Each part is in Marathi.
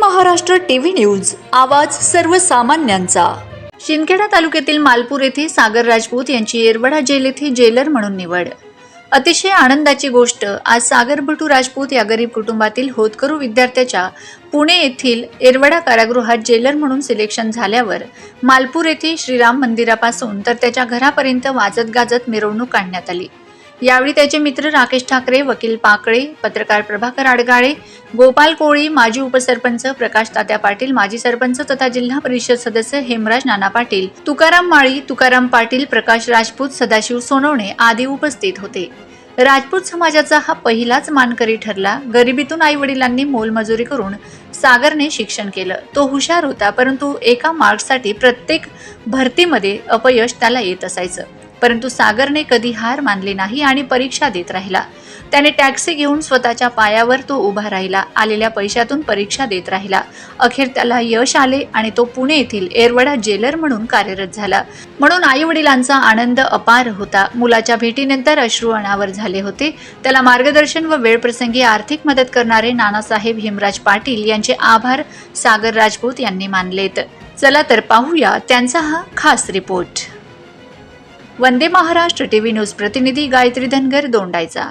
महाराष्ट्र टीव्ही न्यूज आवाज सर्वसामान्यांचा. शिंदखेडा तालुक्यातील मालपूर येथे सागर राजपूत यांची येरवडा जेल येथे जेलर म्हणून निवड. अतिशय आनंदाची गोष्ट आज सागर भटू राजपूत या गरीब कुटुंबातील होतकरू विद्यार्थ्याच्या पुणे येथील येरवडा कारागृहात जेलर म्हणून सिलेक्शन झाल्यावर मालपूर येथे श्रीराम मंदिरापासून तर त्याच्या घरापर्यंत वाजत गाजत मिरवणूक काढण्यात आली. यावेळी त्याचे मित्र राकेश ठाकरे वकील पाकळे पत्रकार प्रभाकर आडगाळे गोपाल कोळी माजी उपसरपंच प्रकाश तात्या पाटील माजी सरपंच तथा जिल्हा परिषद सदस्य हेमराज नाना पाटील तुकाराम माळी तुकाराम पाटील प्रकाश राजपूत सदाशिव सोनवणे आदी उपस्थित होते. राजपूत समाजाचा हा पहिलाच मानकरी ठरला. गरिबीतून आई वडिलांनी मोलमजुरी करून सागरने शिक्षण केलं. तो हुशार होता परंतु एका मार्क्ससाठी प्रत्येक भरतीमध्ये अपयश त्याला येत असायचं. परंतु सागरने कधी हार मानली नाही आणि परीक्षा देत राहिला. त्याने टॅक्सी घेऊन स्वतःच्या पायावर तो उभा राहिला. आलेल्या पैशातून परीक्षा देत राहिला. अखेर त्याला यश आले आणि तो पुणे येथील एरवडा जेलर म्हणून कार्यरत झाला. म्हणून आई वडिलांचा आनंद अपार होता. मुलाच्या भेटीनंतर अश्रू अनावर झाले होते. त्याला मार्गदर्शन व वेळप्रसंगी आर्थिक मदत करणारे नानासाहेब हेमराज पाटील यांचे आभार सागर राजपूत यांनी मानलेत. चला तर पाहूया त्यांचा हा खास report. Vande Maharashtra TV news प्रतिनिधी गायत्री धनगर दोंडायचा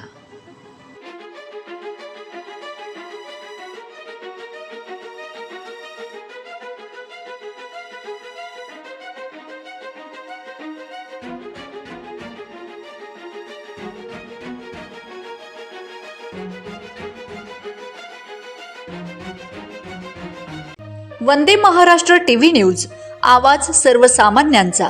वंदे महाराष्ट्र टीव्ही न्यूज आवाज सर्वसामान्यांचा.